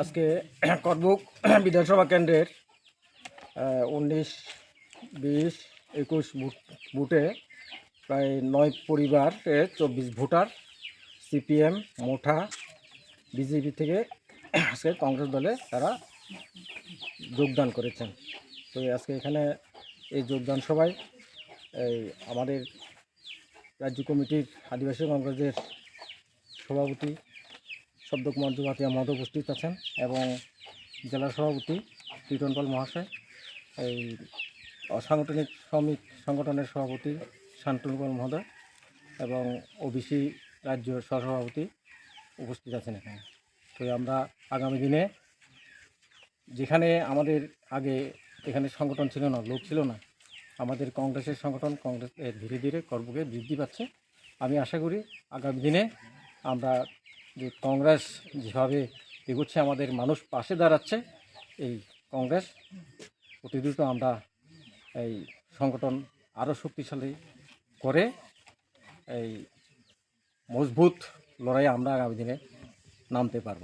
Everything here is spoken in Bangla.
আজকে করবুক বিধানসভা কেন্দ্রের উনিশ, বিশ, একুশ বুটে প্রায় নয় পরিবারে চব্বিশ ভোটার, সিপিএম, মোঠা, বিজেপি থেকে আজকে কংগ্রেস দলে তারা যোগদান করেছেন। তো আজকে এখানে এই যোগদান সভায় এই আমাদের রাজ্য কমিটির আদিবাসী কংগ্রেসের সভাপতি শব্দকুমার জুবাতিয়া মহোদয় উপস্থিত আছেন এবং জেলা সভাপতি টিটন পাল মহাশয়, এই অসাংগঠনিক শ্রমিক সংগঠনের সভাপতি শান্তনু পাল মহোদয় এবং ওবিসি রাজ্য সহসভাপতি উপস্থিত আছেন এখানে। তো আমরা আগামী দিনে যেখানে আমাদের আগে এখানে সংগঠন ছিল না, লোক ছিল না, আমাদের কংগ্রেসের সংগঠন, কংগ্রেস ধীরে ধীরে কর্মকে বৃদ্ধি পাচ্ছে। আমি আশা করি আগামী দিনে আমরা যে কংগ্রেস যেভাবে এগোচ্ছে, আমাদের মানুষ পাশে দাঁড়াচ্ছে, এই কংগ্রেস অতি দ্রুত আমরা এই সংগঠন আরও শক্তিশালী করে এই মজবুত লড়াইয়ে আমরা আগামী দিনে নামতে পারব।